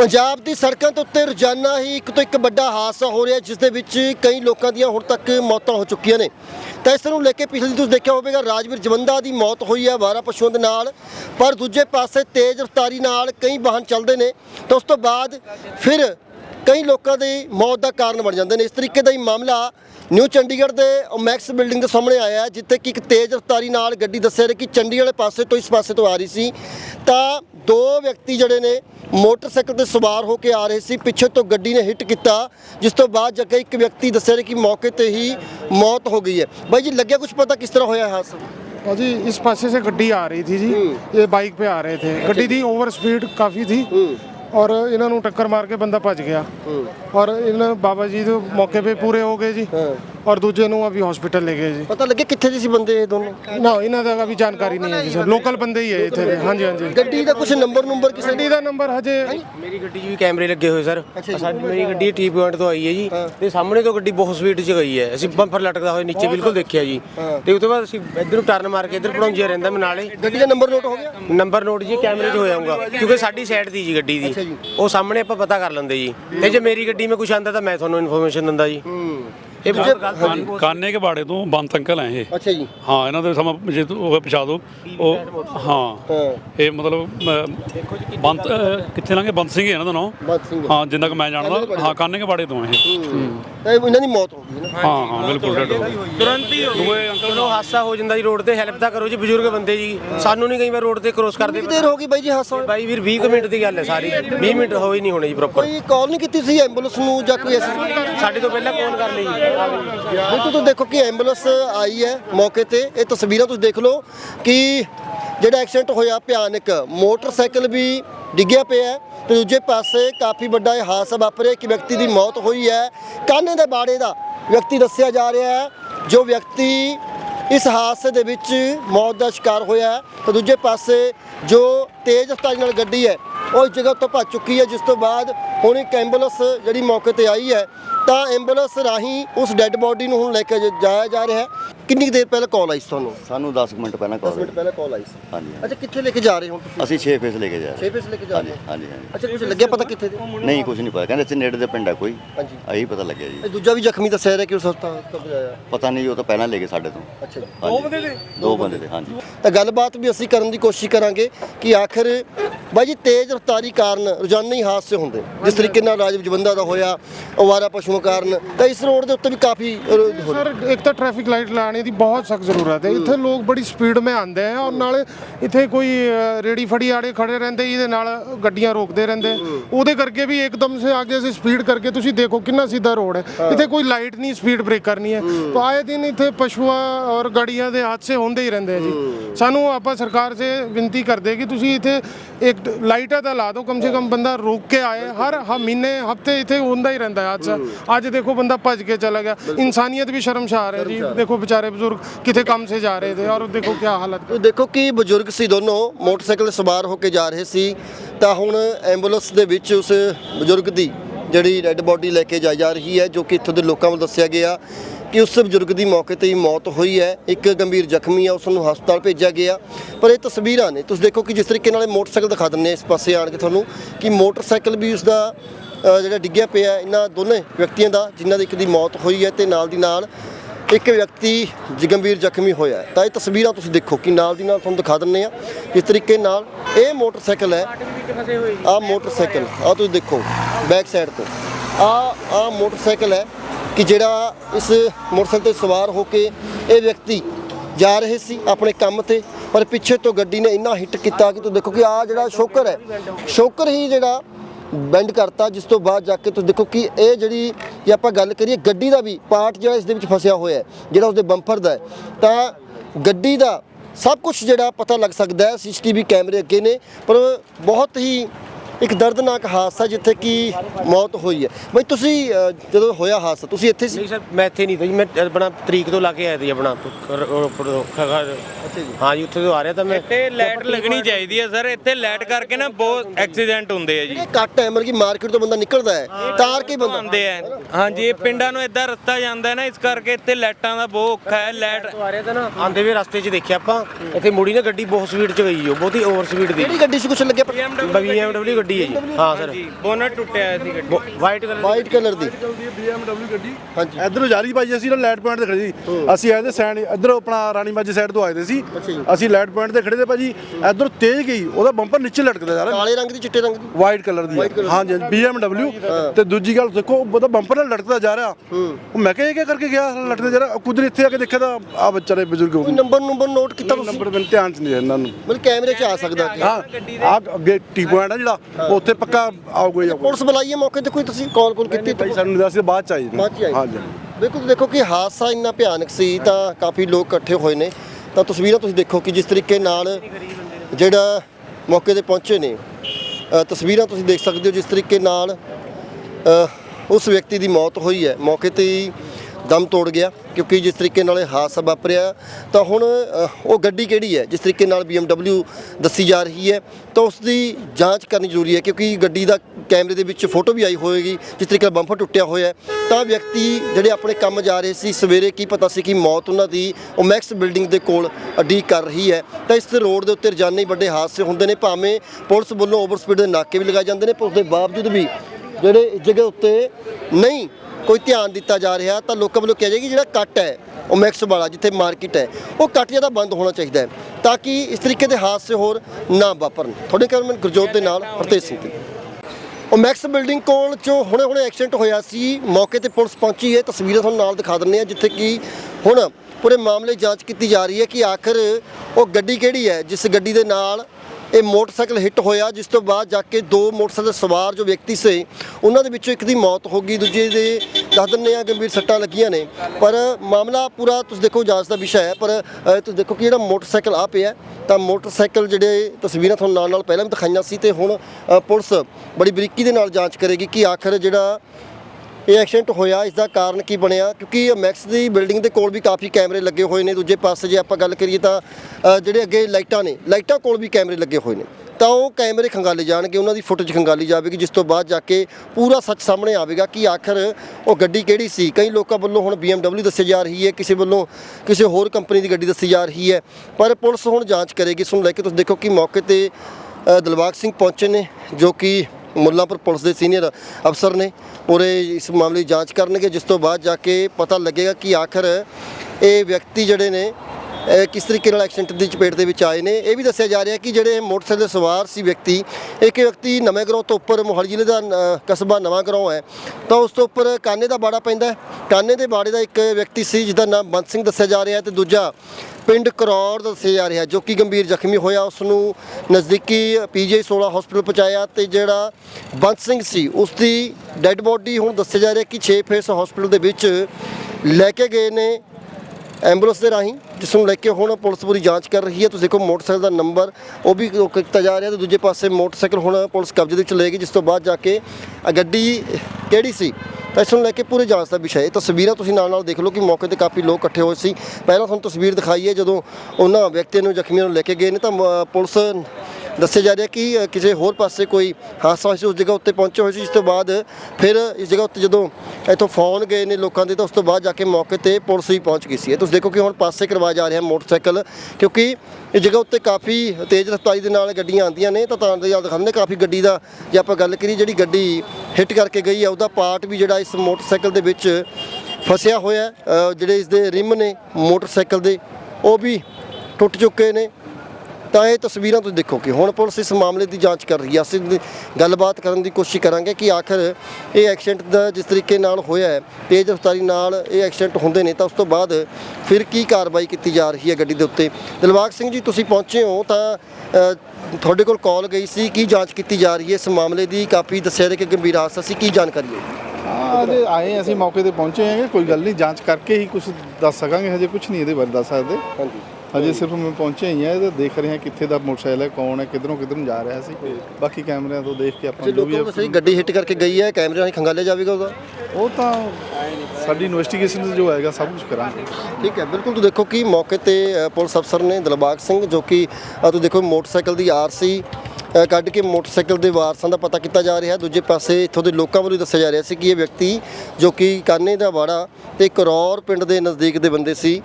ਪੰਜਾਬ ਦੀ ਸੜਕਾਂ ਦੇ ਉੱਤੇ ਰੋਜ਼ਾਨਾ ਹੀ ਇੱਕ ਤੋਂ ਇੱਕ ਵੱਡਾ ਹਾਦਸਾ ਹੋ ਰਿਹਾ ਜਿਸ ਦੇ ਵਿੱਚ ਕਈ ਲੋਕਾਂ ਦੀਆਂ ਹੁਣ ਤੱਕ ਮੌਤਾਂ ਹੋ ਚੁੱਕੀਆਂ ਨੇ। ਤਾਂ ਇਸ ਨੂੰ ਲੈ ਕੇ ਪਿਛਲੇ ਤੁਸੀਂ ਦੇਖਿਆ ਹੋਵੇਗਾ, ਰਾਜਵੀਰ ਜਵੰਦਾ ਦੀ ਮੌਤ ਹੋਈ ਹੈ ਵਾਰਾ ਪਸ਼ੂਆਂ ਦੇ ਨਾਲ, ਪਰ ਦੂਜੇ ਪਾਸੇ ਤੇਜ਼ ਰਫ਼ਤਾਰੀ ਨਾਲ ਕਈ ਵਾਹਨ ਚੱਲਦੇ ਨੇ। ਤਾਂ ਉਸ ਤੋਂ ਬਾਅਦ ਫਿਰ ਕਈ ਲੋਕਾਂ ਦੀ ਮੌਤ ਦਾ ਕਾਰਨ ਬਣ ਜਾਂਦੇ ਨੇ। ਇਸ ਤਰੀਕੇ ਦਾ ਹੀ ਮਾਮਲਾ ਨਿਊ ਚੰਡੀਗੜ੍ਹ ਦੇ ਮੈਕਸ ਬਿਲਡਿੰਗ ਦੇ ਸਾਹਮਣੇ ਆਇਆ ਜਿੱਥੇ ਕਿ ਇੱਕ ਤੇਜ਼ ਰਫ਼ਤਾਰੀ ਨਾਲ ਗੱਡੀ ਦੱਸਿਆ ਰਿਹਾ ਕਿ ਚੰਡੀਗੜ੍ਹ ਪਾਸੇ ਤੋਂ ਇਸ ਪਾਸੇ ਤੋਂ ਆ ਰਹੀ ਸੀ। ਤਾਂ ਦੋ ਵਿਅਕਤੀ ਜਿਹੜੇ ਨੇ ਮੋਟਰਸਾਈਕਲ ਤੇ ਸਵਾਰ ਹੋ ਕੇ ਆ ਰਹੇ ਸੀ ਪਿੱਛੇ ਤੋਂ ਗੱਡੀ ਨੇ ਹਿੱਟ ਕੀਤਾ ਜਿਸ ਤੋਂ ਬਾਅਦ ਜਾ ਕੇ ਇੱਕ ਵਿਅਕਤੀ ਦੱਸਿਆ ਰਿਹਾ ਕਿ ਮੌਕੇ ਤੇ ਹੀ ਮੌਤ ਹੋ ਗਈ ਹੈ ਬਾਈ ਜੀ ਲੱਗਿਆ ਕੁਝ ਪਤਾ ਕਿਸ ਤਰ੍ਹਾਂ ਹੋਇਆ ਇਹ ਹਾਦਸਾ जी इस पासे से गड्डी आ रही थी जी ये बाइक पे आ रहे थे गड्डी थी ओवर स्पीड काफ़ी थी ਔਰ ਇਹਨਾਂ ਨੂੰ ਟੱਕਰ ਮਾਰ ਕੇ ਬੰਦਾ ਭੱਜ ਗਿਆ ਔਰ ਇਹਨਾਂ ਬਾਬਾ ਜੀ ਦੇ ਮੌਕੇ 'ਤੇ ਪੂਰੇ ਹੋ ਗਏ ਜੀ ਔਰ ਦੂਜੇ ਨੂੰ ਅਭੀ ਹਸਪੀਟਲ ਲੈ ਗਏ ਜੀ। ਪਤਾ ਲੱਗਿਆ ਕਿੱਥੇ ਦੇ ਸੀ ਬੰਦੇ ਇਹ ਦੋਨੋਂ? ਨਾ ਇਹਨਾਂ ਦਾ ਅਭੀ ਜਾਣਕਾਰੀ ਨਹੀਂ ਹੈ ਜੀ ਸਰ। ਲੋਕਲ ਬੰਦੇ ਹੀ ਹੈ ਇੱਥੇ ਦੇ। ਹਾਂਜੀ ਹਾਂਜੀ। ਗੱਡੀ ਦਾ ਕੁਝ ਨੰਬਰ ਨੰਬਰ ਕਿਸੇ ਗੱਡੀ ਦਾ ਨੰਬਰ ਹਜੇ ਮੇਰੀ ਗੱਡੀ 'ਚ ਵੀ ਕੈਮਰੇ ਲੱਗੇ ਹੋਏ ਸਰ। ਸਾਡੀ ਮੇਰੀ ਗੱਡੀ ਟੀ ਪੁਆਇੰਟ ਤੋਂ ਆਈ ਹੈ ਜੀ। ਤੇ ਸਾਹਮਣੇ ਤੋਂ ਗੱਡੀ ਬਹੁਤ ਸਪੀਡ 'ਚ ਗਈ ਹੈ। ਅਸੀਂ ਬੰਪਰ ਲਟਕਦਾ ਹੋਇਆ ਨੀਚੇ ਬਿਲਕੁਲ ਦੇਖਿਆ ਜੀ। ਤੇ ਉਸ ਤੋਂ ਬਾਅਦ ਅਸੀਂ ਇੱਧਰ ਨੂੰ ਟਰਨ ਮਾਰ ਕੇ ਇੱਧਰ ਪੜਾਉਂਜਿਆ ਰਹਿੰਦਾ ਮੈਂ ਨਾਲੇ ਗੱਡੀ ਦਾ ਨੰਬਰ ਨੋਟ ਹੋ ਗਿਆ? ਨੰਬਰ ਨੋਟ ਜੀ ਕੈਮਰੇ 'ਚ ਹੋ ਜਾਊਗਾ। ਕਿਉਂਕਿ ਸਾਡੀ ਸਾਈਡ ਦੀ ਜੀ ਗੱਡੀ ਦੀ। ਉਹ ਸਾਹਮਣੇ ਆਪਾਂ ਪਤਾ ਕਰ ਲੈਂਦੇ ਜੀ। ਤੇ ਜੇ ਮੇਰੀ ਗੱਡੀ 'ਮੇ ਕੁਝ ਆਂਦਾ ਤਾਂ ਮੈਂ ਤੁਹਾਨੂੰ ਇਨਫੋਰਮੇਸ਼ਨ ਦਿੰਦਾ ਜੀ। ਇਹ ਹੈ ਕਾਨ- ਕਾਨੇ ਕੇ ਬਾੜੇ ਤੋਂ ਬੰਤ ਅੰਕਲ ਹੈ ਇਹ। ਅੱਛਾ ਜੀ। ਹਾਂ ਇਹਨਾਂ ਦੇ ਸਮਾਂ ਜੇ ਤੂੰ ਉਹ ਪਛਾ ਦੋ। ਉਹ ਹਾਂ? ਹਾਂ। ਇਹ ਮਤਲਬ ਅਹ, ਬੰਤ ਅਹ, ਕਿੱਥੇ ਲਾਂਗੇ ਬੰਤ ਸਿੰਘ ਹੀ ਇਹਨਾਂ ਦਾ ਨਾਮ। ਬਾਤ ਸਿੰਘ। ਹਾਂ ਜਿੰਨਾ ਕਿ ਮੈਂ ਜਾਣਦਾ। ਹਾਂ ਕਾਨੇ ਕੇ ਬਾੜੇ ਤੋਂ ਇਹ। ਤਾਂ ਇਹਨਾਂ ਦੀ ਮੌਤ ਹੋ ਗਈ ਨਾ। ਹਾਂ ਹਾਂ ਬਿਲਕੁਲ ਡੈਡ ਹੋ ਗਏ ਤੁਰੰਤ ਹੀ ਦੂਏ ਅੰਕਲ ਨੂੰ ਹਾਦਸਾ ਹੋ ਜਾਂਦਾ ਜੀ ਰੋਡ ਤੇ ਹੈਲਪ ਤਾਂ ਕਰੋ ਜੀ ਬਜ਼ੁਰਗ ਬੰਦੇ ਜੀ। ਸਾਨੂੰ ਨਹੀਂ ਕਈ ਵਾਰ ਰੋਡ ਤੇ ਕ੍ਰੋਸ ਕਰਦੇ ਕਿੰਨੀ ਦੇਰ ਹੋ ਗਈ ਬਾਈ ਜੀ ਹੋਇਆ? ਬਾਈ ਵੀਰ 20 ਕੁ ਮਿੰਟ ਦੀ ਗੱਲ ਹੈ ਸਾਰੀ। 20 ਮਿੰਟ ਹੋਈ ਨਹੀਂ ਹੋਣੇ ਜੀ ਪ੍ਰੋਪਰ ਕੋਈ ਕਾਲ ਨਹੀਂ ਕੀਤੀ ਸੀ ਐਂਬੂਲੈਂਸ ਨੂੰ ਜਾਂ ਕੋਈ ਐਸੀ ਸਾਡੇ ਤੋਂ ਪਹਿਲਾਂ ਕੌਣ ਕਰ ਲਈ। ਜੀ ਬਿਲਕੁਲ ਤੁਸੀਂ ਦੇਖੋ ਕਿ ਐਂਬੂਲੈਂਸ ਆਈ ਹੈ ਮੌਕੇ ਤੇ। ਇਹ ਤਸਵੀਰਾਂ ਤੁਸੀਂ ਦੇਖ ਲਓ ਕਿ ਜਿਹੜਾ ਐਕਸੀਡੈਂਟ ਹੋਇਆ ਭਿਆਨਕ, ਮੋਟਰਸਾਈਕਲ ਵੀ ਡਿੱਗਿਆ ਪਿਆ ਹੈ ਤੇ ਦੂਜੇ ਪਾਸੇ ਕਾਫੀ ਵੱਡਾ ਇਹ ਹਾਦਸਾ ਵਾਪਰਿਆ ਕਿ ਵਿਅਕਤੀ ਦੀ ਮੌਤ ਹੋਈ ਹੈ। ਕਾਨੇ ਦੇ ਬਾੜੇ ਦਾ ਵਿਅਕਤੀ ਦੱਸਿਆ ਜਾ ਰਿਹਾ ਹੈ, ਜੋ ਵਿਅਕਤੀ ਇਸ ਹਾਦਸੇ ਦੇ ਵਿੱਚ ਮੌਤ ਦਾ ਸ਼ਿਕਾਰ ਹੋਇਆ ਹੈ। ਤੇ ਦੂਜੇ ਪਾਸੇ ਜੋ ਤੇਜ਼ ਰਫ਼ਤਾਰੀ ਨਾਲ ਗੱਡੀ ਹੈ ਉਹ ਇਸ ਜਗ੍ਹਾ ਤੋਂ ਭੱਜ ਚੁੱਕੀ ਹੈ ਜਿਸ ਤੋਂ ਬਾਅਦ ਹੁਣ ਇੱਕ ਐਂਬੂਲੈਂਸ ਜਿਹੜੀ ਮੌਕੇ ਤੇ ਆਈ ਹੈ ਤਾਂ ਐਂਬੂਲੈਂਸ ਰਾਹੀਂ ਉਸ ਡੈੱਡ ਬੋਡੀ ਨੂੰ ਹੁਣ ਲੈ ਕੇ ਜਾਇਆ ਜਾ ਰਿਹਾ ਹੈ। ਕਿੰਨੀ ਕੁ ਦੇਰ ਪਹਿਲਾਂ ਕਾਲ ਆਈ ਸੀ ਤੁਹਾਨੂੰ? ਸਾਨੂੰ 10 ਮਿੰਟ ਪਹਿਲਾਂ 10 ਕਾਲ ਮਿੰਟ ਪਹਿਲਾਂ ਕਾਲ ਆਈ ਸੀ। ਹਾਂਜੀ ਅੱਛਾ ਕਿੱਥੇ ਲੈ ਕੇ ਜਾ ਰਹੇ ਹੋ ਤੁਸੀਂ? ਅਸੀਂ 6 ਫੇਸ ਲੈ ਕੇ ਜਾ 6 ਰਹੇ ਫੇਸ ਲੈ ਕੇ ਜਾ ਰਹੇ ਹਾਂਜੀ ਹੋ? ਹਾਂਜੀ ਹਾਂਜੀ। ਅੱਛਾ ਕੁਝ ਲੱਗਿਆ ਪਤਾ ਕਿੱਥੇ ਦੇ? ਨਹੀਂ ਕੁਝ ਨਹੀਂ ਪਤਾ। ਕਹਿੰਦੇ ਇੱਥੇ ਨੇੜੇ ਦੇ ਪਿੰਡ ਆ ਕੋਈ। ਹਾਂਜੀ। ਆਹੀ ਪਤਾ ਲੱਗਿਆ ਜੀ। ਇਹ ਦੂਜਾ ਵੀ ਜ਼ਖਮੀ ਦੱਸਿਆ ਰਿਹਾ ਕਿ ਉਸ ਹਸਪਤਾਲ ਤੋਂ ਭਜਾਇਆ ਪਤਾ ਨਹੀਂ ਉਹ ਤਾਂ ਪਹਿਲਾਂ ਲੈ ਗਏ ਸਾਡੇ ਤੋਂ। ਅੱਛਾ ਜੀ। ਦੋ ਬੰਦੇ ਦੇ ਦੋ ਬੰਦੇ ਦੇ ਹਾਂਜੀ। ਤਾਂ ਗੱਲਬਾਤ ਵੀ ਅਸੀਂ ਕਰਨ ਦੀ ਕੋਸ਼ਿਸ਼ ਕਰਾਂਗੇ ਕਿ ਆਖਰ ਬਾਈ ਜੀ ਤੇਜ਼ ਰਫ਼ਤਾਰੀ ਕਾਰਨ ਰੋਜ਼ਾਨਾ ਹੀ ਹਾਦਸੇ ਹੁੰਦੇ। ਜਿਸ ਤਰੀਕੇ ਨਾਲ ਰਾਜਵ ਜਵੰਦਾ ਦਾ ਹੋਇਆ ਅਵਾਰਾ ਪਸ਼ੂਆਂ ਕਾਰਨ ਤਾਂ ਇਸ ਰੋਡ ਦੇ ਉੱਤੇ ਵੀ ਕਾਫੀ ਹੋ ਸਰ ਇੱਕ ਤਾਂ ਟ੍ਰੈਫਿਕ ਲਾਈਟ ਲਾਣੇ ਦੀ ਬਹੁਤ ਸਖਤ ਜ਼ਰੂਰਤ ਹੈ। ਇੱਥੇ ਲੋਕ ਬੜੀ ਸਪੀਡ ਮੇ ਆਉਂਦੇ ਆ ਔਰ ਨਾਲੇ ਇੱਥੇ ਕੋਈ ਅ, ਰੇੜੀ ਫੜੀ ਆੜੇ ਖੜੇ ਰਹਿੰਦੇ ਇਹਦੇ ਨਾਲ ਗੱਡੀਆਂ ਰੋਕਦੇ ਰਹਿੰਦੇ। ਉਹਦੇ ਕਰਕੇ ਵੀ ਇੱਕਦਮ ਸੇ ਆਗੇ ਸੇ ਸਪੀਡ ਕਰਕੇ ਤੁਸੀਂ ਦੇਖੋ ਕਿੰਨਾ ਸਿੱਧਾ ਰੋਡ ਹੈ। ਇੱਥੇ ਕੋਈ ਲਾਈਟ ਨਹੀਂ ਸਪੀਡ ਬ੍ਰੇਕਰ ਨਹੀਂ ਹੈ। ਤਾਂ ਆਏ ਦਿਨ ਇੱਥੇ ਪਸ਼ੂਆਂ ਔਰ ਗੱਡੀਆਂ ਦੇ ਹਾਦਸੇ ਹੁੰਦੇ ਹੀ ਰਹਿੰਦੇ ਆ ਜੀ। ਸਾਨੂੰ ਆਪਾਂ ਸਰਕਾਰ ਸੇ ਬੇਨਤੀ ਕਰਦੇ ਕਿ ਤੁਸੀਂ ਇੱਥੇ ਇੱਕ ਲਾਈਟ ਤਾਂ ਲਾ ਦਿਓ ਕਮ ਸੇ ਕਮ ਬੰਦਾ ਰੁਕ ਕੇ ਆਏ ਹਰ ਮਹੀਨੇ ਹਫ਼ਤੇ ਇੱਥੇ ਹੁੰਦਾ ਹੀ ਰਹਿੰਦਾ ਹੈ ਅੱਜ। ਅੱਜ ਦੇਖੋ ਬੰਦਾ ਭੱਜ ਕੇ ਚਲਾ ਗਿਆ। ਇਨਸਾਨੀਅਤ ਵੀ ਸ਼ਰਮਸ਼ਾਰ ਹੈ ਜੀ। ਦੇਖੋ ਵਿਚਾਰੇ ਬਜ਼ੁਰਗ ਕਿਥੇ ਕੰਮ ਸੇ ਜਾ ਰਹੇ ਥੇ ਔਰ ਦੇਖੋ ਕੀ ਹਾਲਤ ਦੇਖੋ ਕਿ ਬਜ਼ੁਰਗ ਸੀ ਦੋਨੋਂ ਮੋਟਰਸਾਈਕਲ ਸਵਾਰ ਹੋ ਕੇ ਜਾ ਰਹੇ ਸੀ ਤਾਂ ਹੁਣ ਐਂਬੂਲੈਂਸ ਦੇ ਵਿੱਚ ਉਸ ਬਜ਼ੁਰਗ ਦੀ ਜਿਹੜੀ ਡੈੱਡ ਬੋਡੀ ਲੈ ਕੇ ਜਾਈ ਜਾ ਰਹੀ ਹੈ ਜੋ ਕਿ ਇੱਥੋਂ ਦੇ ਲੋਕਾਂ ਵੱਲੋਂ ਦੱਸਿਆ ਗਿਆ ਕਿ ਉਸ ਬਜ਼ੁਰਗ ਦੀ ਮੌਕੇ ਤੇ ਹੀ ਮੌਤ ਹੋਈ ਹੈ। ਇੱਕ ਗੰਭੀਰ ਜ਼ਖਮੀ ਆ, ਉਸ ਨੂੰ ਹਸਪਤਾਲ ਭੇਜਿਆ ਗਿਆ। ਪਰ ਇਹ ਤਸਵੀਰਾਂ ਨੇ, ਤੁਸੀਂ ਦੇਖੋ ਕਿ ਜਿਸ ਤਰੀਕੇ ਨਾਲ ਇਹ ਮੋਟਰਸਾਈਕਲ ਦਿਖਾ ਦਿੰਦੇ ਇਸ ਪਾਸੇ ਆਣ ਕੇ ਤੁਹਾਨੂੰ, ਕਿ ਮੋਟਰਸਾਈਕਲ ਵੀ ਉਸ ਦਾ ਜਿਹੜਾ ਡਿੱਗਿਆ ਪਿਆ ਇਹਨਾਂ ਦੋਨੇ ਵਿਅਕਤੀਆਂ ਦਾ, ਜਿਨ੍ਹਾਂ ਦੀ ਇੱਕ ਦੀ ਮੌਤ ਹੋਈ ਹੈ ਤੇ ਨਾਲ ਦੀ ਨਾਲ ਇੱਕ ਵਿਅਕਤੀ ਜ- ਗੰਭੀਰ ਜ਼ਖਮੀ ਹੋਇਆ ਤਾਂ ਇਹ ਤਸਵੀਰਾਂ ਤੁਸੀਂ ਦੇਖੋ ਕਿ ਨਾਲ ਦੀ ਨਾਲ ਤੁਹਾਨੂੰ ਦਿਖਾ ਦਿੰਨੇ ਆ ਇਸ ਤਰੀਕੇ ਨਾਲ ਇਹ ਮੋਟਰਸਾਈਕਲ ਹੈ। ਆ ਮੋਟਰਸਾਈਕਲ, ਆ ਤੁਸੀਂ ਦੇਖੋ, ਬੈਕ ਸਾਈਡ ਤੋਂ। ਆ ਆ ਮੋਟਰਸਾਈਕਲ ਹੈ। ਕਿ ਜਿਹੜਾ ਇਸ ਮੋਟਰਸਾਈਕਲ ਤੇ ਸਵਾਰ ਹੋ ਕੇ ਇਹ ਵਿਅਕਤੀ ਜਾ ਰਹੇ ਸੀ ਆਪਣੇ ਕੰਮ ਤੇ, ਪਰ ਪਿੱਛੇ ਤੋਂ ਗੱਡੀ ਨੇ ਇੰਨਾ ਹਿੱਟ ਕੀਤਾ ਕਿ ਤੁਸੀਂ ਦੇਖੋ ਕਿ ਆ ਜਿਹੜਾ ਸ਼ੋਕਰ ਹੈ, ਸ਼ੋਕਰ ਹੀ ਜਿਹੜਾ ਬੈਂਡ ਕਰਤਾ, ਜਿਸ ਤੋਂ ਬਾਅਦ ਜਾ ਕੇ ਤੁਸੀਂ ਦੇਖੋ ਕਿ ਇਹ ਜਿਹੜੀ ਜੇ ਆਪਾਂ ਗੱਲ ਕਰੀਏ, ਗੱਡੀ ਦਾ ਵੀ ਪਾਰਟ ਜਿਹੜਾ ਇਸ ਦੇ ਵਿੱਚ ਫਸਿਆ ਹੋਇਆ ਹੈ, ਜਿਹੜਾ ਉਸਦੇ ਬੰਪਰ ਦਾ ਹੈ, ਤਾਂ ਗੱਡੀ ਦਾ ਸਭ ਕੁਝ ਜਿਹੜਾ ਪਤਾ ਲੱਗ ਸਕਦਾ ਹੈ, ਸੀਸੀਟੀਵੀ ਕੈਮਰੇ ਅੱਗੇ ਨੇ, ਪਰ ਬਹੁਤ ਹੀ ਇੱਕ ਦਰਦਨਾਕ ਹਾਦਸਾ ਜਿੱਥੇ ਕਿ ਮੌਤ ਹੋਈ ਹੈ। ਬਈ ਤੁਸੀਂ ਅ, ਜਦੋਂ ਹੋਇਆ ਹਾਦਸਾ ਤੁਸੀਂ ਇੱਥੇ ਸੀ? ਨਹੀਂ ਸਰ ਮੈਂ ਇੱਥੇ ਨਹੀਂ ਤਾਂ ਜੀ ਮੈਂ ਆਪਣਾ ਤਰੀਕ ਤੋਂ ਲਾ ਕੇ ਆਇਆ ਸੀ ਆਪਣਾ ਹਾਂ ਜੀ ਉੱਥੇ ਤੋਂ ਆ ਰਿਹਾ ਤਾਂ ਮੈਂ। ਇੱਥੇ ਲਾਈਟ ਲੱਗਣੀ ਚਾਹੀਦੀ ਹੈ ਸਰ ਇੱਥੇ ਲਾਈਟ ਕਰਕੇ ਨਾ ਬਹੁਤ ਐਕਸੀਡੈਂਟ ਹੁੰਦੇ ਆ ਜੀ। ਇਹ ਕੱਟ ਹੈ ਮਤਲਬ ਕਿ ਮਾਰਕੀਟ ਤੋਂ ਬੰਦਾ ਨਿਕਲਦਾ ਹੈ ਤਾਰ ਕੇ ਬੰਦਾ ਆਉਂਦੇ ਆ। ਹਾਂਜੀ ਇਹ ਪਿੰਡਾਂ ਨੂੰ ਇਦਾਂ ਰਸਤਾ ਜਾਂਦਾ ਹੈ ਨਾ ਇਸ ਕਰਕੇ ਇੱਥੇ ਲਾਈਟਾਂ ਦਾ ਬਹੁਤ ਔਖਾ ਹੈ ਲਾਈਟ ਆ ਰਿਹਾ ਤਾਂ ਨਾ ਆਂਦੇ ਵੀ ਰਸਤੇ 'ਚ ਦੇਖਿਆ ਆਪਾਂ ਇੱਥੇ ਮੁੜੀ ਨਾ ਗੱਡੀ ਬਹੁਤ ਸਪੀਡ 'ਚ ਗਈ ਉਹ ਬਹੁਤੀ ਓਵਰ ਸਪੀਡ ਦੀ। ਕਿਹੜੀ ਗੱਡੀ ਸੀ ਕੁਛ ਲੱਗਿਆ ਪਤਾ? BMW ਗੱਡੀ ਗੱਡੀ ਹੈ ਜੀ। ਹਾਂ ਸਰ। ਬੋਨਟ ਟੁੱਟਿਆ ਹੋਇਆ ਸੀ ਗੱਡੀ। ਵਾਈਟ ਕਲਰ ਵਾਈਟ ਕਲਰ ਦੀ। BMW ਗੱਡੀ। ਹਾਂਜੀ। ਇਧਰੋਂ ਜਾ ਰਹੀ ਭਾਜੀ ਅਸੀਂ ਨਾ ਲਾਈਟ ਪੁਆਇੰਟ ਤੇ ਖੜੇ ਸੀ। ਅਸੀਂ ਇਹਦੇ ਸਾਈਡ ਇਧਰ ਆਪਣਾ ਰਾਣੀ ਮਾਜੀ ਸਾਈਡ ਤੋਂ ਆਏ ਦੇ ਸੀ। ਅਸੀਂ ਲਾਈਟ ਪੁਆਇੰਟ ਤੇ ਖੜੇ ਤੇ ਭਾਜੀ ਇਧਰੋਂ ਤੇਜ਼ ਗਈ। ਉਹਦਾ ਬੰਪਰ ਨੀਚੇ ਲਟਕਦਾ ਜਾ ਰਿਹਾ ਕਾਲੇ ਰੰਗ ਦੀ ਚਿੱਟੇ ਰੰਗ ਦੀ? ਵਾਈਟ ਕਲਰ ਦੀ ਹਾਂਜੀ BMW ਤੇ ਦੂਜੀ ਗੱਲ ਦੇਖੋ ਉਹਦਾ ਬੰਪਰ ਨਾਲ ਲਟਕਦਾ ਜਾ ਰਿਹਾ। ਉਹ ਮੈਂ ਕਿਹਾ ਇਹ ਕੀ ਕਰਕੇ ਗਿਆ? ਲਟਕਦਾ ਜਾ ਰਿਹਾ। ਕੁਦਰ ਇੱਥੇ ਆ ਕੇ ਦੇਖਿਆ ਤਾਂ ਆ ਬੱਚਾ ਨੇ ਬਜ਼ੁਰਗ ਹੋ ਨੰਬਰ ਨੰਬਰ ਨੋਟ ਕੀਤਾ ਤੁਸੀਂ? ਨੰਬਰ ਮੈਨੂੰ ਧਿਆਨ ਚ ਨਹੀਂ ਇਹਨਾਂ ਨੂੰ। ਮਤਲਬ ਕੈਮਰੇ 'ਚ ਆ ਸਕਦਾ ਕਿ ਹਾਂ ਆ ਅੱਗੇ ਟੀ ਪੁਆਇੰਟ ਆ ਜਿਹੜਾ। ਉੱਥੇ ਪੱਕਾ ਆਊਗਾ ਹੀ ਆਊਗਾ ਪੁਲਿਸ ਬੁਲਾਈਏ ਮੌਕੇ ਤੇ ਕੋਈ ਤੁਸੀਂ ਕਾਲ ਕੋਲ ਕੀਤੀ ਭਾਈ ਸਾਨੂੰ ਦੱਸ ਬਾਅਦ ਚ ਆਈ ਜੀ। ਬਾਅਦ 'ਚ ਆਈ। ਹਾਂਜੀ। ਬਿਲਕੁਲ ਦੇਖੋ ਕਿ ਹਾਦਸਾ ਇੰਨਾ ਭਿਆਨਕ ਸੀ ਤਾਂ ਕਾਫੀ ਲੋਕ ਇਕੱਠੇ ਹੋਏ ਨੇ। ਤਾਂ ਤਸਵੀਰਾਂ ਤੁਸੀਂ ਦੇਖੋ ਕਿ ਜਿਸ ਤਰੀਕੇ ਨਾਲ ਜਿਹੜਾ ਮੌਕੇ ਤੇ ਪਹੁੰਚੇ ਨੇ ਤਸਵੀਰਾਂ ਤੁਸੀਂ ਦੇਖ ਸਕਦੇ ਹੋ ਜਿਸ ਤਰੀਕੇ ਨਾਲ ਉਸ ਵਿਅਕਤੀ ਦੀ ਮੌਤ ਹੋਈ ਹੈ। ਮੌਕੇ ਤੇ ਹੀ ਦਮ ਤੋੜ ਗਿਆ ਕਿਉਂਕਿ ਜਿਸ ਤਰੀਕੇ ਨਾਲ ਇਹ ਹਾਦਸਾ ਵਾਪਰਿਆ ਤਾਂ ਹੁਣ ਉਹ ਗੱਡੀ ਕਿਹੜੀ ਹੈ? ਜਿਸ ਤਰੀਕੇ ਨਾਲ BMW ਦੱਸੀ ਜਾ ਰਹੀ ਹੈ, ਤਾਂ ਉਸ ਦੀ ਜਾਂਚ ਕਰਨੀ ਜ਼ਰੂਰੀ ਹੈ ਕਿਉਂਕਿ ਗੱਡੀ ਦਾ ਕੈਮਰੇ ਦੇ ਵਿੱਚ ਫੋਟੋ ਵੀ ਆਈ ਹੋਏਗੀ, ਜਿਸ ਤਰੀਕੇ ਨਾਲ ਬੰਪਰ ਟੁੱਟਿਆ ਹੋਇਆ ਤਾਂ ਵਿਅਕਤੀ ਜਿਹੜੇ ਆਪਣੇ ਕੰਮ ਜਾ ਰਹੇ ਸੀ, ਸਵੇਰੇ ਕੀ ਪਤਾ ਸੀ ਕਿ ਮੌਤ ਉਹਨਾਂ ਦੀ ਉਹ ਮੈਕਸ ਬਿਲਡਿੰਗ ਦੇ ਕੋਲ ਅਡੀਕ ਕਰ ਰਹੀ ਹੈ। ਤਾਂ ਇਸ ਰੋਡ ਦੇ ਉੱਤੇ ਰੋਜ਼ਾਨਾ ਵੱਡੇ ਹਾਦਸੇ ਹੁੰਦੇ ਨੇ, ਭਾਵੇਂ ਪੁਲਿਸ ਵੱਲੋਂ ਓਵਰ ਸਪੀਡ ਦੇ ਨਾਕੇ ਵੀ ਲਗਾਏ ਜਾਂਦੇ ਨੇ, ਪਰ ਉਸ ਦੇ ਬਾਵਜੂਦ ਵੀ ਜਿਹੜੇ ਜਗ੍ਹਾ ਉੱਤੇ ਨਹੀਂ ਕੋਈ ਧਿਆਨ ਦਿੱਤਾ ਜਾ ਰਿਹਾ ਤਾਂ ਲੋਕਾਂ ਵੱਲੋਂ ਕਿਹਾ ਜਾਏ ਕਿ ਜਿਹੜਾ ਕੱਟ ਹੈ, ਉਹ ਮੈਕਸ ਵਾਲਾ ਜਿੱਥੇ ਮਾਰਕੀਟ ਹੈ, ਉਹ ਕੱਟ ਜ਼ਿਆਦਾ ਬੰਦ ਹੋਣਾ ਚਾਹੀਦਾ ਹੈ ਤਾਂ ਕਿ ਇਸ ਤਰੀਕੇ ਦੇ ਹਾਦਸੇ ਹੋਰ ਨਾ ਵਾਪਰਨ। ਤੁਹਾਡੇ ਕੈਮਰਾਮੈਨ ਗੁਰਜੋਤ ਦੇ ਨਾਲ ਹਰਤੇਜ ਸਿੰਘ। ਤੇ ਉਹ ਮੈਕਸ ਬਿਲਡਿੰਗ ਕੋਲ ਚੋਂ ਹੁਣੇ ਹੁਣੇ ਐਕਸੀਡੈਂਟ ਹੋਇਆ ਸੀ। ਮੌਕੇ ਤੇ ਪੁਲਿਸ ਪਹੁੰਚੀ ਹੈ। ਤਸਵੀਰਾਂ ਤੁਹਾਨੂੰ ਨਾਲ ਦਿਖਾ ਦਿੰਦੇ ਆ ਜਿੱਥੇ ਕਿ ਹੁਣ ਪੂਰੇ ਮਾਮਲੇ ਜਾਂਚ ਕੀਤੀ ਜਾ ਰਹੀ ਹੈ ਕਿ ਆਖਰ ਉਹ ਗੱਡੀ ਕਿਹੜੀ ਹੈ, ਜਿਸ ਗੱਡੀ ਦੇ ਨਾਲ ਇਹ ਮੋਟਰਸਾਈਕਲ ਹਿੱਟ ਹੋਇਆ, ਜਿਸ ਤੋਂ ਬਾਅਦ ਜਾ ਕੇ ਦੋ ਮੋਟਰਸਾਈਕਲ ਸਵਾਰ ਜੋ ਵਿਅਕਤੀ ਸੀ, ਉਹਨਾਂ ਦੇ ਵਿੱਚੋਂ ਇੱਕ ਦੀ ਮੌਤ ਹੋ ਗਈ, ਦੂਜੇ ਦੇ ਦੱਸ ਦਿੰਦੇ ਆ ਗੰਭੀਰ ਸੱਟਾਂ ਲੱਗੀਆਂ ਨੇ। ਪਰ ਮਾਮਲਾ ਪੂਰਾ ਤੁਸੀਂ ਦੇਖੋ, ਜਾਂਚ ਦਾ ਵਿਸ਼ਾ ਹੈ, ਪਰ ਤੁਸੀਂ ਦੇਖੋ ਕਿ ਜਿਹੜਾ ਮੋਟਰਸਾਈਕਲ ਆ ਪਿਆ, ਤਾਂ ਮੋਟਰਸਾਈਕਲ ਜਿਹੜੇ ਤਸਵੀਰਾਂ ਤੁਹਾਨੂੰ ਨਾਲ ਨਾਲ ਪਹਿਲਾਂ ਵੀ ਦਿਖਾਈਆਂ ਸੀ, ਤੇ ਹੁਣ ਪੁਲਿਸ ਬੜੀ ਬਰੀਕੀ ਦੇ ਨਾਲ ਜਾਂਚ ਕਰੇਗੀ ਕਿ ਆਖਰ ਜਿਹੜਾ ਇਹ ਐਕਸੀਡੈਂਟ ਹੋਇਆ ਇਸ ਦਾ ਕਾਰਨ ਕੀ ਬਣਿਆ? ਕਿਉਂਕਿ ਮੈਕਸ ਦੀ ਬਿਲਡਿੰਗ ਦੇ ਕੋਲ ਵੀ ਕਾਫੀ ਕੈਮਰੇ ਲੱਗੇ ਹੋਏ ਨੇ। ਦੂਜੇ ਪਾਸੇ ਜੇ ਆਪਾਂ ਗੱਲ ਕਰੀਏ ਤਾਂ ਜਿਹੜੇ ਅੱਗੇ ਲਾਈਟਾਂ ਨੇ ਲਾਈਟਾਂ ਕੋਲ ਵੀ ਕੈਮਰੇ ਲੱਗੇ ਹੋਏ ਨੇ। ਤਾਂ ਉਹ ਕੈਮਰੇ ਖੰਗਾਲੇ ਜਾਣਗੇ ਉਹਨਾਂ ਦੀ ਫੁਟੇਜ ਖੰਗਾਲੀ ਜਾਵੇਗੀ ਜਿਸ ਤੋਂ ਬਾਅਦ ਜਾ ਕੇ ਪੂਰਾ ਸੱਚ ਸਾਹਮਣੇ ਆਵੇਗਾ ਕਿ ਆਖਰ ਉਹ ਗੱਡੀ ਕਿਹੜੀ ਸੀ। ਕਈ ਲੋਕਾਂ ਵੱਲੋਂ ਹੁਣ BMW ਦੱਸੀ ਜਾ ਰਹੀ ਹੈ ਕਿਸੇ ਵੱਲੋਂ ਕਿਸੇ ਹੋਰ ਕੰਪਨੀ ਦੀ ਗੱਡੀ ਦੱਸੀ ਜਾ ਰਹੀ ਹੈ। ਪਰ ਪੁਲਿਸ ਹੁਣ ਜਾਂਚ ਕਰੇਗੀ। ਇਸ ਨੂੰ ਲੈ ਕੇ ਤੁਸੀਂ ਦੇਖੋ ਕਿ ਮੌਕੇ ਤੇ ਅ, ਦਿਲਬਾਗ ਸਿੰਘ ਪਹੁੰਚੇ ਨੇ ਜੋ ਕਿ ਮੁੱਲਾਂਪੁਰ ਪੁਲਿਸ ਦੇ ਸੀਨੀਅਰ ਅਫਸਰ ਨੇ ਪੂਰੇ ਇਸ ਮਾਮਲੇ ਦੀ ਜਾਂਚ ਕਰਨਗੇ, ਜਿਸ ਤੋਂ ਬਾਅਦ ਜਾ ਕੇ ਪਤਾ ਲੱਗੇਗਾ ਕਿ ਆਖਰ ਇਹ ਵਿਅਕਤੀ ਜਿਹੜੇ ਨੇ ਕਿਸ ਤਰੀਕੇ ਨਾਲ ਐਕਸੀਡੈਂਟ ਦੀ ਚਪੇਟ ਦੇ ਵਿੱਚ ਆਏ ਨੇ? ਇਹ ਵੀ ਦੱਸਿਆ ਜਾ ਰਿਹਾ ਕਿ ਜਿਹੜੇ ਮੋਟਰਸਾਈਕਲ ਦੇ ਸਵਾਰ ਸੀ ਵਿਅਕਤੀ ਇੱਕ ਵਿਅਕਤੀ ਨਵੇਂ ਗਰਾਉਂ ਤੋਂ ਉੱਪਰ ਮੋਹਾਲੀ ਜ਼ਿਲ੍ਹੇ ਦਾ ਅ, ਕਸਬਾ ਨਵਾਂ ਗਰਾਉਂ ਹੈ ਤਾਂ ਉਸ ਤੋਂ ਉੱਪਰ ਕਾਨੇ ਦਾ ਬਾੜਾ ਪੈਂਦਾ ਕਾਨੇ ਦੇ ਬਾੜੇ ਦਾ ਇੱਕ ਵਿਅਕਤੀ ਸੀ ਜਿਹਦਾ ਨਾਮ ਬੰਤ ਸਿੰਘ ਦੱਸਿਆ ਜਾ ਰਿਹਾ ਹੈ ਤੇ ਦੂਜਾ ਪਿੰਡ ਕਰੌੜ ਦੱਸਿਆ ਜਾ ਰਿਹਾ ਜੋ ਕਿ ਗੰਭੀਰ ਜ਼ਖਮੀ ਹੋਇਆ। ਉਸ ਨੂੰ ਨਜ਼ਦੀਕੀ ਪੀਜੀ 16 ਹਸਪੀਟਲ ਪਹੁੰਚਾਇਆ ਤੇ ਜਿਹੜਾ ਬੰਤ ਸਿੰਘ ਸੀ ਉਸ ਦੀ ਡੈੱਡ ਬੋਡੀ ਹੁਣ ਦੱਸਿਆ ਜਾ ਰਿਹਾ ਕਿ 6 ਫੇਸ ਹਸਪੀਟਲ ਦੇ ਵਿੱਚ ਲੈ ਕੇ ਗਏ ਨੇ। ਐਂਬੂਲੈਂਸ ਦੇ ਰਾਹੀਂ, ਜਿਸ ਨੂੰ ਲੈ ਕੇ ਹੁਣ ਪੁਲਿਸ ਪੂਰੀ ਜਾਂਚ ਕਰ ਰਹੀ ਹੈ। ਤੁਸੀਂ ਦੇਖੋ, ਮੋਟਰਸਾਈਕਲ ਦਾ ਨੰਬਰ, ਉਹ ਵੀ ਉਹ ਕੀਤਾ ਜਾ ਰਿਹਾ ਤੇ ਦੂਜੇ ਪਾਸੇ ਮੋਟਰਸਾਈਕਲ ਹੁਣ ਪੁਲਿਸ ਕਬਜ਼ੇ ਦੇ ਵਿੱਚ ਲਏਗੀ ਜਿਸ ਤੋਂ ਬਾਅਦ ਜਾ ਕੇ ਗੱਡੀ ਕਿਹੜੀ ਸੀ, ਤਾਂ ਇਸ ਨੂੰ ਲੈ ਕੇ ਪੂਰੀ ਜਾਂਚ ਦਾ ਵਿਸ਼ਾ ਹੈ। ਤਸਵੀਰਾਂ ਤੁਸੀਂ ਨਾਲ ਨਾਲ ਦੇਖ ਲਓ ਕਿ ਮੌਕੇ ਤੇ ਕਾਫੀ ਲੋਕ ਇਕੱਠੇ ਹੋਏ ਸੀ। ਪਹਿਲਾਂ ਤੁਹਾਨੂੰ ਤਸਵੀਰ ਦਿਖਾਈ ਹੈ, ਜਦੋਂ ਉਹਨਾਂ ਵਿਅਕਤੀਆਂ ਨੂੰ, ਜ਼ਖਮੀਆਂ ਨੂੰ ਲੈ ਕੇ ਗਏ ਨੇ, ਤਾਂ ਮ- ਪੁਲਿਸ ਦੱਸਿਆ ਜਾ ਰਿਹਾ ਕਿ ਕਿਸੇ ਹੋਰ ਪਾਸੇ ਕੋਈ ਹਾਦਸਾ ਹੋਇਆ ਸੀ, ਉਸ ਜਗ੍ਹਾ ਉੱਤੇ ਪਹੁੰਚੇ ਹੋਏ ਸੀ। ਜਿਸ ਤੋਂ ਬਾਅਦ ਫਿਰ ਇਸ ਜਗ੍ਹਾ ਉੱਤੇ ਜਦੋਂ ਇੱਥੋਂ ਫੋਨ ਗਏ ਨੇ ਲੋਕਾਂ ਦੇ, ਤਾਂ ਉਸ ਤੋਂ ਬਾਅਦ ਜਾ ਕੇ ਮੌਕੇ ਤੇ ਪੁਲਿਸ ਵੀ ਪਹੁੰਚ ਗਈ ਸੀ। ਇਹ ਤੁਸੀਂ ਦੇਖੋ ਕਿ ਹੁਣ ਪਾਸੇ ਕਰਵਾਇਆ ਜਾ ਰਿਹਾ ਮੋਟਰਸਾਈਕਲ, ਕਿਉਂਕਿ ਇਸ ਜਗ੍ਹਾ ਉੱਤੇ ਕਾਫੀ ਤੇਜ਼ ਰਫ਼ਤਾਰੀ ਦੇ ਨਾਲ ਗੱਡੀਆਂ ਆਉਂਦੀਆਂ ਨੇ। ਤਾਂ ਤਾਂ ਦੇ ਯਾਦ ਦਿਖਾਉਂਦੇ ਕਾਫੀ ਗੱਡੀ ਦਾ, ਜੇ ਆਪਾਂ ਗੱਲ ਕਰੀਏ ਜਿਹੜੀ ਗੱਡੀ ਹਿੱਟ ਕਰਕੇ ਗਈ ਹੈ ਉਹਦਾ ਪਾਰਟ ਵੀ ਜਿਹੜਾ ਇਸ ਮੋਟਰਸਾਈਕਲ ਦੇ ਵਿੱਚ ਫਸਿਆ ਹੋਇਆ ਜਿਹੜੇ ਇਸ ਦੇ ਰਿਮ ਨੇ ਮੋਟਰਸਾਈਕਲ ਦੇ, ਉਹ ਵੀ ਟੁੱਟ ਚੁੱਕੇ ਨੇ। ਤਾਂ ਇਹ ਤਸਵੀਰਾਂ ਤੁਸੀਂ ਦੇਖੋ ਕਿ ਹੁਣ ਪੁਲਿਸ ਇਸ ਮਾਮਲੇ ਦੀ ਜਾਂਚ ਕਰ ਰਹੀ ਹੈ। ਅਸੀਂ ਗੱਲਬਾਤ ਕਰਨ ਦੀ ਕੋਸ਼ਿਸ਼ ਕਰਾਂਗੇ ਕਿ ਆਖਰ ਇਹ ਐਕਸੀਡੈਂਟ ਦਾ ਜਿਸ ਤਰੀਕੇ ਨਾਲ ਹੋਇਆ ਹੈ ਤੇਜ਼ ਰਫ਼ਤਾਰੀ ਨਾਲ ਇਹ ਐਕਸੀਡੈਂਟ ਹੁੰਦੇ ਨੇ ਤਾਂ ਉਸ ਤੋਂ ਬਾਅਦ ਫਿਰ ਕੀ ਕਾਰਵਾਈ ਕੀਤੀ ਜਾ ਰਹੀ ਹੈ ਗੱਡੀ ਦੇ ਉੱਤੇ। ਦਿਲਬਾਗ ਸਿੰਘ ਜੀ ਤੁਸੀਂ ਪਹੁੰਚੇ ਹੋ ਤਾਂ ਤੁਹਾਡੇ ਕੋਲ ਕਾਲ ਗਈ ਸੀ ਕੀ ਜਾਂਚ ਕੀਤੀ ਜਾ ਰਹੀ ਹੈ ਇਸ ਮਾਮਲੇ ਦੀ। ਕਾਫੀ ਦੱਸਿਆ ਰਿਹਾ ਕਿ ਗੰਭੀਰ ਹਾਦਸਾ ਸੀ। ਕੀ ਜਾਣਕਾਰੀ ਹੈ? ਹਾਂ ਅਜੇ ਆਏ ਹਾਂ ਅਸੀਂ ਮੌਕੇ ਤੇ ਪਹੁੰਚੇ ਹੈਗੇ। ਕੋਈ ਗੱਲ ਨਹੀਂ ਜਾਂਚ ਕਰਕੇ ਹੀ ਕੁਝ ਦੱਸ ਸਕਾਂਗੇ। ਹਜੇ ਕੁਝ ਨਹੀਂ ਇਹਦੇ ਬਾਰੇ ਦੱਸ ਸਕਦੇ। ਹਾਂਜੀ। ਹਜੇ ਸਿਰਫ ਮੈਂ ਪਹੁੰਚੇ ਹੀ ਹਾਂ ਇਹ ਦੇਖ ਰਹੇ ਹਾਂ ਕਿੱਥੇ ਦਾ ਮੋਟਰਸਾਈਕਲ ਹੈ ਕੌਣ ਹੈ ਕਿੱਧਰੋਂ ਕਿੱਧਰੋਂ ਜਾ ਰਿਹਾ ਸੀ। ਬਾਕੀ ਕੈਮਰਿਆਂ ਤੋਂ ਦੇਖ ਕੇ ਆਪਾਂ ਜੇ ਵੀ ਲੋਕਾਂ ਨੂੰ ਕਿ ਗੱਡੀ ਹਿੱਟ ਕਰਕੇ ਗਈ ਹੈ ਕੈਮਰੇ ਨਾਲ ਖੰਗਾਲਿਆ ਜਾਵੇਗਾ ਉਹਦਾ? ਉਹ ਤਾਂ ਸਾਡੀ ਇਨਵੈਸਟੀਗੇਸ਼ਨ ਜੋ ਆਏਗਾ ਸਭ ਕੁਝ ਕਰਾਂਗੇ। ਠੀਕ ਹੈ ਬਿਲਕੁਲ ਤੁਸੀਂ ਦੇਖੋ ਕਿ ਮੌਕੇ ਤੇ ਪੁਲਿਸ ਅਫਸਰ ਨੇ ਦਿਲਬਾਗ ਸਿੰਘ ਜੋ ਕਿ ਤੁਸੀਂ ਦੇਖੋ ਮੋਟਰਸਾਈਕਲ ਦੀ ਆਰਸੀ ਅ, ਕੱਢ ਕੇ ਮੋਟਰਸਾਈਕਲ ਦੇ ਵਾਰਸਾਂ ਦਾ ਪਤਾ ਕੀਤਾ ਜਾ ਰਿਹਾ। ਦੂਜੇ ਪਾਸੇ ਇੱਥੋਂ ਦੇ ਲੋਕਾਂ ਵੱਲੋਂ ਦੱਸਿਆ ਜਾ ਰਿਹਾ ਸੀ ਕਿ ਇਹ ਵਿਅਕਤੀ ਜੋ ਕਿ ਕਾਨੇ ਦਾ ਵਾੜਾ ਤੇ ਕਰੌਰ ਪਿੰਡ ਦੇ ਨਜ਼ਦੀਕ ਦੇ ਬੰਦੇ ਸੀ।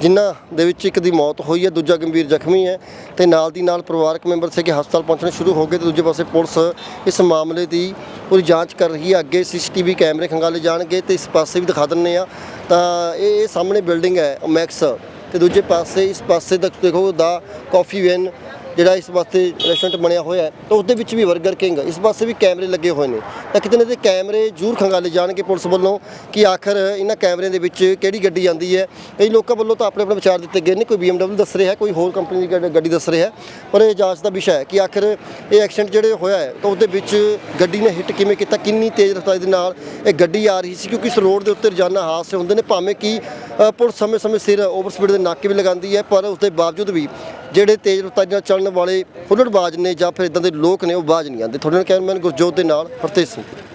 ਜਿਨ੍ਹਾਂ ਦੇ ਵਿੱਚ ਇੱਕ ਦੀ ਮੌਤ ਹੋਈ ਹੈ, ਦੂਜਾ ਗੰਭੀਰ ਜ਼ਖਮੀ ਹੈ ਤੇ ਨਾਲ ਦੀ ਨਾਲ ਪਰਿਵਾਰਕ ਮੈਂਬਰ ਸੀਗੇ ਹਸਪਤਾਲ ਪਹੁੰਚਣੇ ਸ਼ੁਰੂ ਹੋ ਗਏ ਤੇ ਦੂਜੇ ਪਾਸੇ ਪੁਲਿਸ ਇਸ ਮਾਮਲੇ ਦੀ ਪੂਰੀ ਜਾਂਚ ਕਰ ਰਹੀ ਹੈ। ਅੱਗੇ ਸੀਸੀਟੀਵੀ ਕੈਮਰੇ ਖੰਗਾਲੇ ਜਾਣਗੇ ਤੇ ਇਸ ਪਾਸੇ ਵੀ ਦਿਖਾ ਦਿੰਨੇ ਆ ਤਾਂ ਇਹ ਇਹ ਸਾਹਮਣੇ ਬਿਲਡਿੰਗ ਹੈ, ਮੈਕਸ ਤੇ ਦੂਜੇ ਪਾਸੇ ਇਸ ਪਾਸੇ ਤੱਕ ਦੇਖੋ ਦਾ ਕਾਫੀ ਵੈਨ ਜਿਹੜਾ ਇਸ ਵਾਸਤੇ ਰੈਸਟੋਰੈਂਟ ਬਣਿਆ ਹੋਇਆ ਹੈ। ਤਾਂ ਉਸ ਦੇ ਵਿੱਚ ਵੀ 버ਗਰ ਕਿੰਗ ਇਸ ਪਾਸੇ ਵੀ ਕੈਮਰੇ ਲੱਗੇ ਹੋਏ ਨੇ। ਤਾਂ ਕਿਤੇ ਨਾ ਕਿਤੇ ਕੈਮਰੇ ਜ਼ਰੂਰ ਖੰਗਾਲੇ ਜਾਣਗੇ ਪੁਲਿਸ ਵੱਲੋਂ ਕਿ ਆਖਰ ਇਹਨਾਂ ਕੈਮਰਿਆਂ ਦੇ ਵਿੱਚ ਕਿਹੜੀ ਗੱਡੀ ਆਂਦੀ ਹੈ। ਕਈ ਲੋਕਾਂ ਵੱਲੋਂ ਤਾਂ ਆਪਣੇ ਆਪਣੇ ਵਿਚਾਰ ਦਿੱਤੇ ਗਏ ਨੇ, ਕੋਈ BMW ਦੱਸ ਰਿਹਾ, ਕੋਈ ਹੋਰ ਕੰਪਨੀ ਦੀ ਗੱਡ- ਗੱਡੀ ਦੱਸ ਰਿਹਾ। ਪਰ ਇਹ ਜਾਂਚ ਦਾ ਵਿਸ਼ਾ ਹੈ ਕਿ ਆਖਰ ਇਹ ਐਕਸੀਡੈਂਟ ਜਿਹੜੇ ਹੋਇਆ ਹੈ, ਤਾਂ ਉਹਦੇ ਵਿੱਚ ਗੱਡੀ ਨੇ ਹਿੱਟ ਕਿਵੇਂ ਕੀਤਾ, ਕਿੰਨੀ ਤੇਜ਼ ਰਫ਼ਤਾਰ ਦੇ ਨਾਲ ਇਹ ਗੱਡੀ ਆ ਰਹੀ ਸੀ, ਕਿਉਂਕਿ ਇਸ ਰੋਡ ਦੇ ਉੱਤੇ ਰੋਜ਼ਾਨਾ ਹਾਦਸੇ ਹੁੰਦੇ ਨੇ, ਭਾਵੇਂ ਕਿ ਪੁਲਿਸ ਸਮੇਂ-ਸਮੇਂ ਸਿਰ ਓਵਰ ਸਪੀਡ ਦੇ ਨਾਕੇ ਵੀ ਲਗਾਉਂਦੀ ਹੈ, ਪਰ ਉਸ ਦੇ ਬਾਵਜੂਦ ਵੀ ਜਿਹੜੇ ਤੇਜ਼ ਰਫ਼ਤਾਰ ਨਾਲ ਚੱਲਣ ਵਾਲੇ ਹੁੱਲੜਬਾਜ਼ ਨੇ ਜਾਂ ਫਿਰ ਇਦਾਂ ਦੇ ਲੋਕ ਨੇ, ਉਹ ਬਾਜ਼ ਨਹੀਂ ਆਉਂਦੇ। ਤੁਹਾਡੇ ਨਾਲ ਕੈਮਰਾਮੈਨ ਗੁਰਜੋਤ ਦੇ ਨਾਲ ਹਰਤੇਜ ਸਿੰਘ